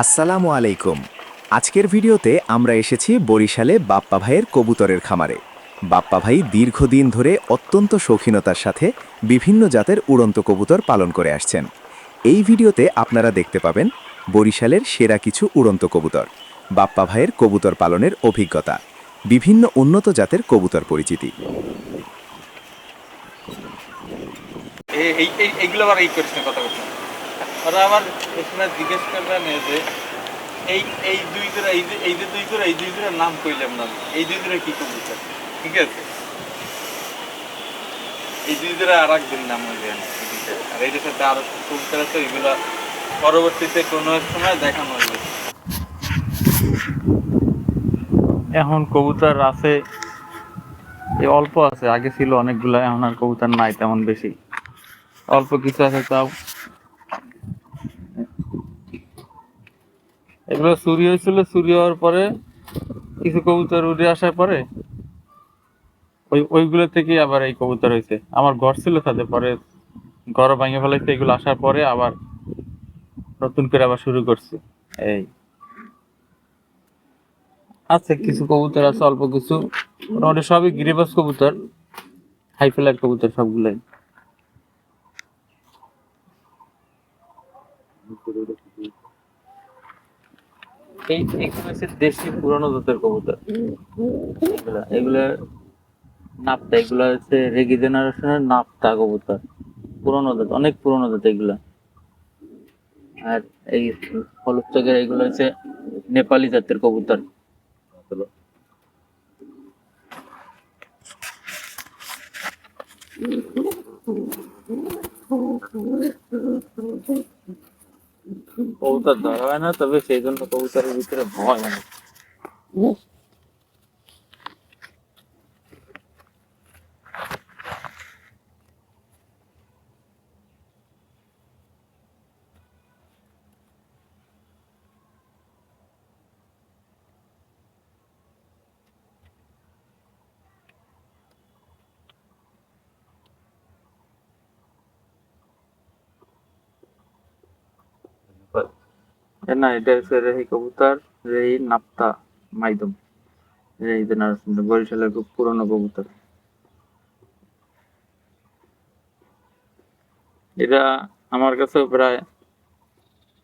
আসসালামু আলাইকুম। আজকের ভিডিওতে আমরা এসেছি বরিশালে বাপ্পা ভাইয়ের কবুতরের খামারে। বাপ্পা ভাই দীর্ঘদিন ধরে অত্যন্ত শৌখিনতার সাথে বিভিন্ন জাতের উড়ন্ত কবুতর পালন করে আসছেন। এই ভিডিওতে আপনারা দেখতে পাবেন বরিশালের সেরা কিছু উড়ন্ত কবুতর, বাপ্পা ভাইয়ের কবুতর পালনের অভিজ্ঞতা, বিভিন্ন উন্নত জাতের কবুতর পরিচিতি। এই- এই এই- এইগুলো আবার এই কথা বলছেন। ওরা আবার এখানে জিজ্ঞেস করবে না যে এই এই দুই জোড়া এই এই যে দুই জোড়া এই দুই জোড়ার নাম কইলাম না এই দুই জোড়া কি করব স্যার? ঠিক আছে? এই দুই জোড়া আর একদিন নাম যায় না, এই দুইটা। আর এইটার সাথে আরও কবুতর আছে এগুলো পরবর্তীতে কোনো এক সময় দেখানো হবে এখন কবুতর আছে অল্প আছে আগে ছিল অনেকগুলো এখন আর কবুতর নাই তেমন বেশি। অল্প কিছু আছে তাও। এগুলো চুরি হয়েছিল, চুরি হওয়ার পরে কিছু কবুতর উড়ে আসার পরে ওই ওইগুলো থেকে আবার এই কবুতর হয়েছে। আমার ঘর ছিল তাদের পরে ঘর ভেঙে ফেলাইছে এগুলো আসার পরে আবার নতুন করে আবার শুরু করছে। এই। আছে কিছু কবুতর, আছে অল্প কিছু। মোটামুটি সবই গিরিবাস কবুতর হাই ফ্লাইট কবুতর সবগুলাই। এই এগুলো হচ্ছে দেশি পুরানো জাতের কবুতর। এগুলা এগুলা নাপতা, এগুলা হচ্ছে রেগি জেনারেশনের নাপতা কবুতর। পুরনো জাত, অনেক পুরনো জাত এগুলা। আর এই হলুদ চকের এগুলো হচ্ছে নেপালি জাতের কবুতর। কবুতর ধরা হয় না তবে সেই জন্য কবুতরের ভিতরে না, এটা হচ্ছে রেহি কবুতর, রেহি নাপ্তা, মাইদম। রেহি জেনারেশন বরিশালের খুব পুরনো কবুতর। এটা আমার কাছে প্রায়,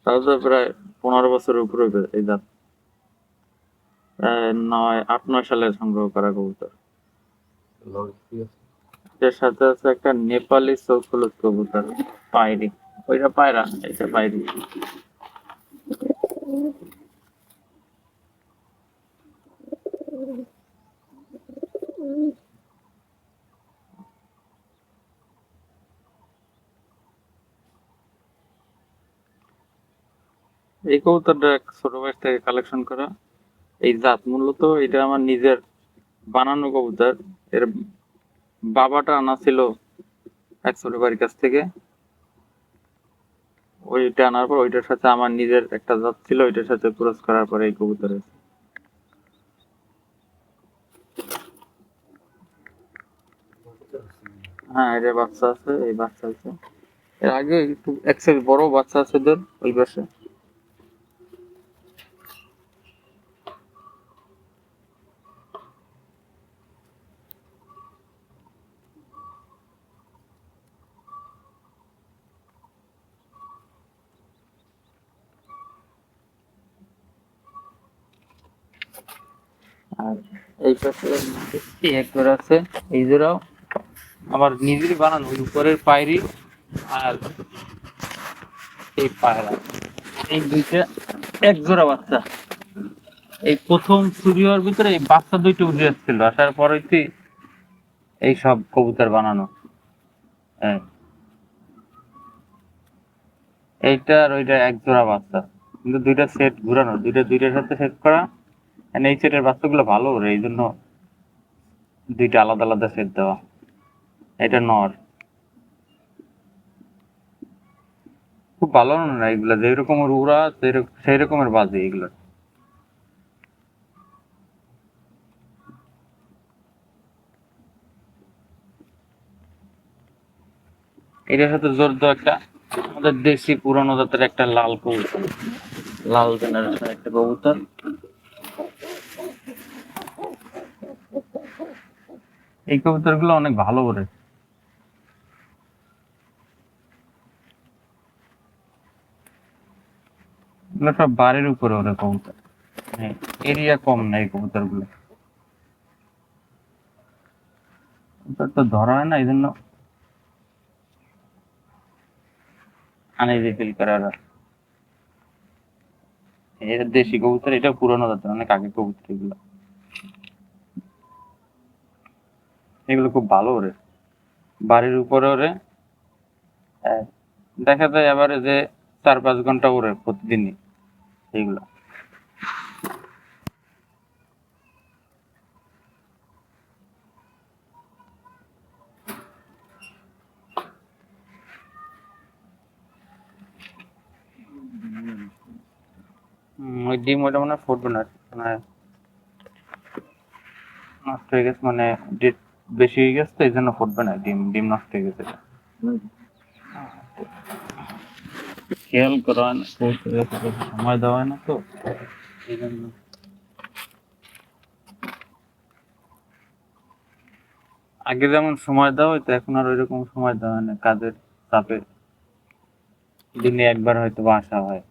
তাও তো প্রায় পনেরো বছরের উপরে এই প্রায় নয়, আট, নয় সালে সংগ্রহ করা কবুতর। এর সাথে আছে একটা নেপালি হলুদ কবুতর, পায়রি। ওইটা পায়রা, এটা পায়রি। এই কবুতরটা এক ছোট বয়স থেকে কালেকশন করা। এই জাত মূলত এটা আমার নিজের বানানো কবুতর। এর বাবাটা আনা ছিল এক ছোট বাড়ির কাছ থেকে। ওইটা আনার পর ওইটার সাথে আমার নিজের একটা জাত ছিল, ওইটার সাথে ক্রস করার পরে এই কবুতর হয়েছে। হ্যাঁ এটা বাচ্চা আছে, এই বাচ্চা আছে। এর আগে একটু এক size বড় বাচ্চা আছে ওদের, ওই পাশে। এই পাশে আছে, এই জোড়াও। আমার নিজের বানানো, ওই উপরের আর এই পায়রা। এই দুইটা এক জোড়া বাচ্চা। এই প্রথম চুরি হওয়ার ভিতরে এই বাচ্চা দুইটা উঠে আসছিল আসার পরেই এই সব কবুতর বানানো। হ্যাঁ। এইটা আর ওইটা এক জোড়া বাচ্চা। কিন্তু দুইটা সেট ঘুরানো, দুইটা দুইটার সাথে সেট করা। এই সেটের বাচ্চাগুলো ভালো, ওরে এই জন্য দুইটা আলাদা আলাদা সেট দেওয়া। এটা নর। খুব ভালো না এগুলা? যেই রকমের উড়া সেই- সেই রকমের বাজে এগুলো। এটার সাথে জোর দেওয়া একটা আমাদের দেশি পুরানো জাতের একটা লাল কবুতর। লাল জেনারেশন একটা কবুতর। এই কবুতরগুলো অনেক ভালো করে। সব বাড়ির উপরে ওরে কবুতর। এরিয়া কম না এই কবুতরগুলো তো ধরা হয় না এই জন্য আনইজি ফিল করে ওরা। দেশি কবুতর, এটা পুরনো জাতের, অনেক আগে কবুতর এগুলো। এগুলো খুব ভালো ওরে। বাড়ির উপরে ওরে। দেখা যায় আবার যে চার পাঁচ ঘণ্টা ওরে প্রতিদিনই এইগুলো। ডিম ওইটা মনে হয় ফুটবে না। মানে হয়ে মানে ডেট বেশি হয়ে গেছে, তো এই জন্য ফুটবে না, ডিম ডিম নষ্ট হয়ে গেছে। খেয়াল করা সময় দেওয়া হয় না তো। আগে যেমন সময় দেওয়া হয়তো এখন আর ওইরকম সময় দেওয়া হয় না, কাজের চাপে। দিনে একবার হয়তো আসা হয়।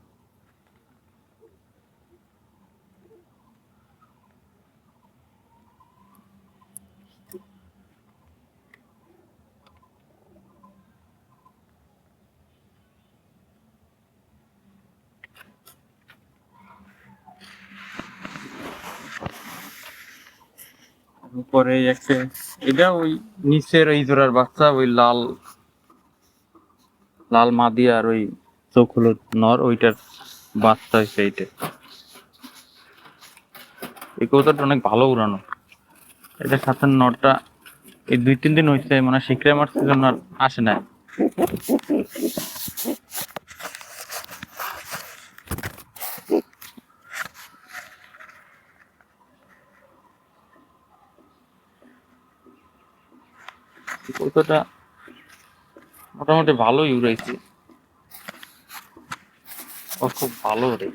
উপরে একটা এটা ওই নিচের ওই জোড়ার বাচ্চা, ওই লাল লাল মাদি আর ওই চোখ হলুদ নর, ওইটার বাচ্চা হয়েছে এইটা। এই কৌতাটা অনেক ভালো উড়ানো। এটা সাথে নরটা এই দুই তিন দিন হয়েছে মানে শিখরে মারছে জন্য আর আসে না কৌতাটা মোটামুটি ভালোই উড়াইছে ও খুব ভালো রে।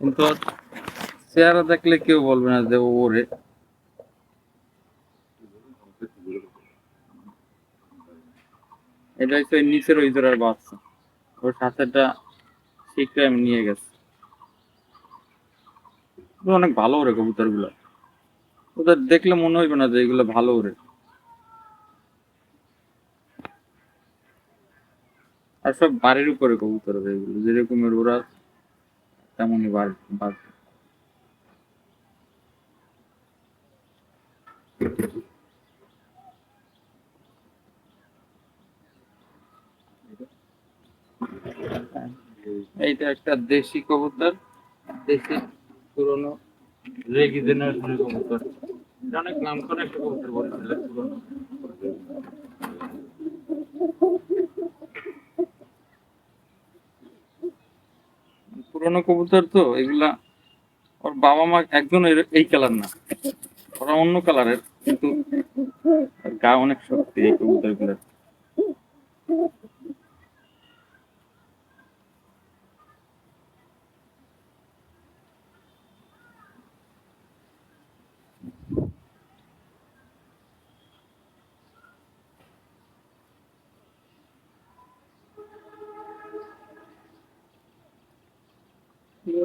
কিন্তু চেহারা দেখলে কেউ বলবে না যে ও ওরে। এটা হচ্ছে নিচের ওই জোড়ার বাচ্চা। ওর সাথেটা শিখে আমি নিয়ে গেছি। অনেক ভালো ওরে কবুতরগুলো ওদের দেখলে মনে হইবে না যে এগুলো ভালো ওরে। আর সব বাড়ির উপরে কবুতর হবে এগুলো। যেরকমের ওরা, তেমনই বাড়ি বাড়বে এইটা একটা দেশি কবুতর, দেশি, পুরনো, রেগি জেনারেশনের কবুতর। অনেক নাম করা একটা কবুতর বলছিল পুরনো। পুরনো কবুতর তো, এগুলা ওর বাবা মা একজন এই কালার না। ওরা অন্য কালারের কিন্তু গা অনেক শক্তি এই কবুতর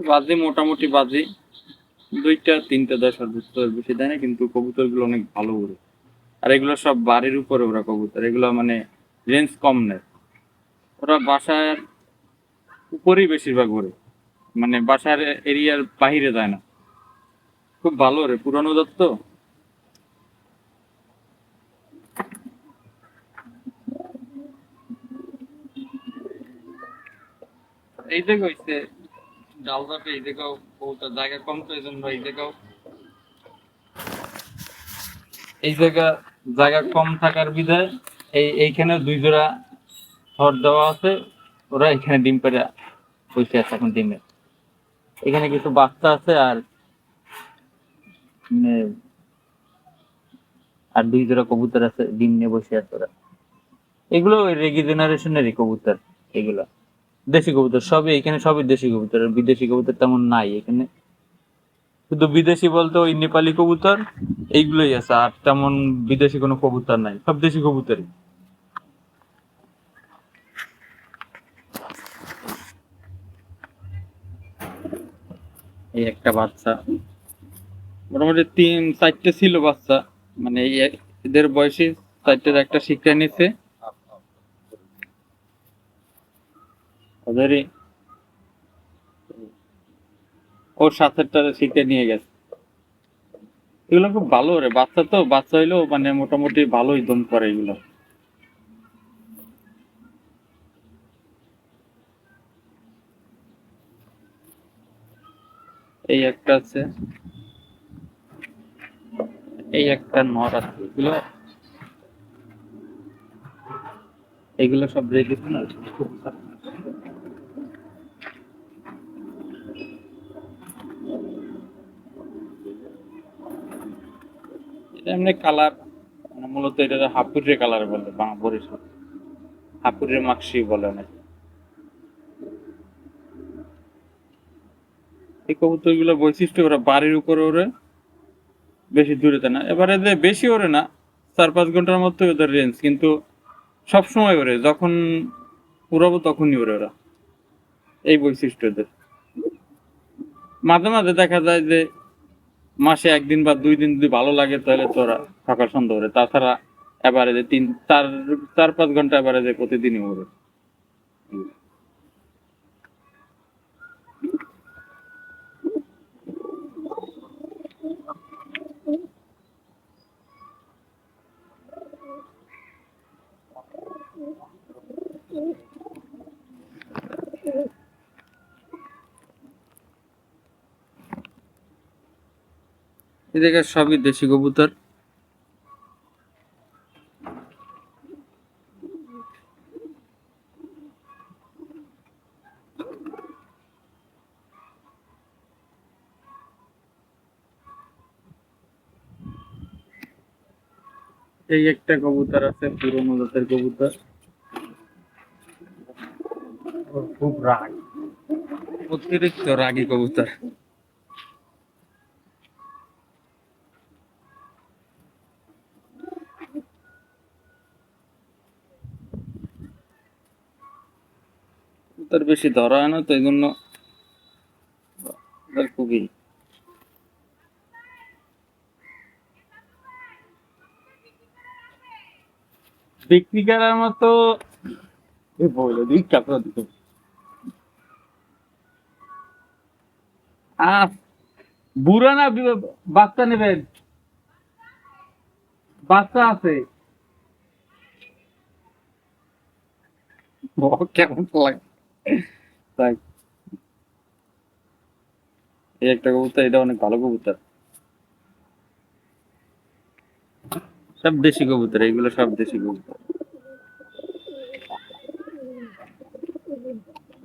বাজি, মোটামুটি বাজে। দুইটা, তিনটা দেয় সর্বোচ্চ বেশি দেয় না, কিন্তু কবুতরগুলো অনেক ভালো উড়ে আর এগুলো সব বাড়ির উপরে ওরা কবুতর। এগুলো মানে রেঞ্জ কম নেয়। ওরা বাসার উপরেই বেশিরভাগ ওরে মানে বাসার এরিয়ার বাহিরে যায় না। খুব ভালো রে পুরানো দত্ত এই হইছে ডালদাপে এই জায়গাও বহুত জায়গা কম তো এই জন্য এই জায়গাও। এই জায়গা জায়গা কম থাকার বিধায় এই এইখানে দুই জোড়া থর দেওয়া আছে, ওরা এখানে ডিম পেড়ে বসে আছে এখন ডিমে। এখানে কিছু বাচ্চা আছে আর মানে আর দুই জোড়া কবুতর আছে, ডিম নিয়ে বসে আছে ওরা। এগুলো রেগি জেনারেশনেরই কবুতর, এগুলা। দেশি কবুতর, সবই এখানে সবই দেশি কবুতর বিদেশি কবুতর তেমন নাই এখানে। শুধু বিদেশি বলতে ওই নেপালি কবুতর, এইগুলোই আছে, আর তেমন বিদেশি কোনো কবুতর নাই, সব দেশি কবুতরই। এই একটা বাচ্চা, মোটামুটি তিন, চারটে ছিল বাচ্চা মানে এদের বয়সী চারটের একটা শিক্ষা নিচ্ছে ওদেরই ওর সাথেরটা শিখে নিয়ে গেছে। এগুলো খুব ভালো রে, বাচ্চা তো, বাচ্চা হইলেও মানে মোটামুটি ভালোই দম করে এগুলো। এই একটা আছে, এই একটা নর আছে, এগুলো এগুলো সব রেডি না এমনি কালার মানে মূলত এটা হাপুরে কালার বলে বরিশাল। হাপুরে মাক্সি বলে অনেক। এই কবুতরগুলো বৈশিষ্ট্য ওরা বাড়ির উপরে ওরে বেশি দূরেতে না। এবারে যে বেশি ওরে না, চার পাঁচ ঘণ্টার মতো ওদের রেঞ্জ কিন্তু সব সময় ওরে যখন উড়াবো তখনই ওরে ওরা। এই বৈশিষ্ট্য ওদের। মাঝে মাঝে দেখা যায় যে মাসে একদিন বা দুই দিন যদি ভালো লাগে তাহলে তোরা সকাল সন্ধ্যা ওরে তাছাড়া এবারে তিন, চার চার, পাঁচ ঘণ্টা এবারে প্রতিদিনই ওরে এদিকে সবই দেশি কবুতর। এই একটা কবুতর আছে পুরনো জাতের কবুতর। খুব রাগ। অতিরিক্ত রাগী কবুতর। তার বেশি ধরা হয় না, তো এই জন্য খুবই বিক্রি করার মতো বুড়া না বাচ্চা নেবেন? বাচ্চা আছে। কেমন লাগে? তাই। এই একটা কবুতর, এটা অনেক ভালো কবুতর। সব দেশি কবুতর, এগুলো সব দেশি কবুতর।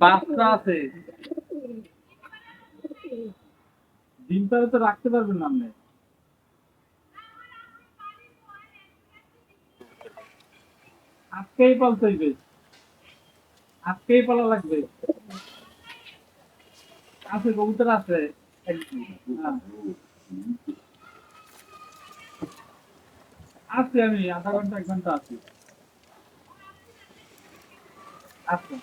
পাঁচটা আছে। ডিম পারে তো রাখতে পারবেন না আপনি। আজকেই পালতে আজকেই পালা লাগবে। আছে, কবুতর আছে। আছি আমি, আধা ঘণ্টা, এক ঘণ্টা আছি। আচ্ছা।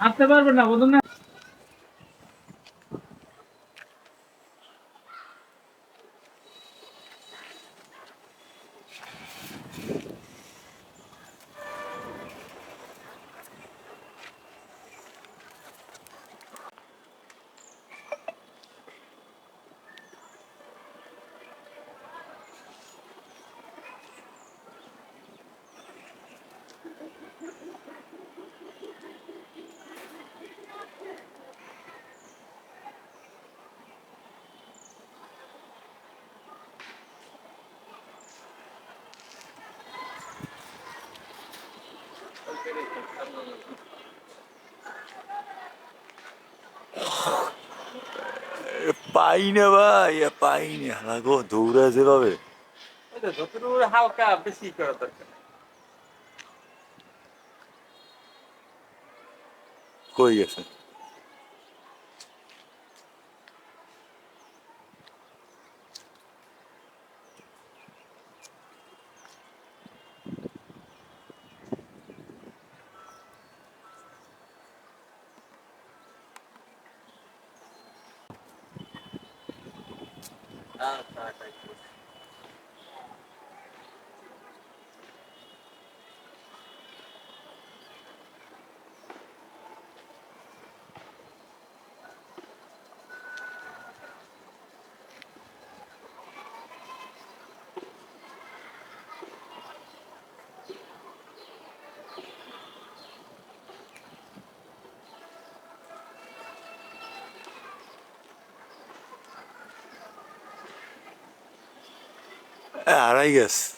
আসতে পারবেন না বলুন না। পাই না ভাই পাই না লাগো দৌড়া যেভাবে যতটুকু হালকা বেশি করা দরকার। কই গেছে? হারাই গেছে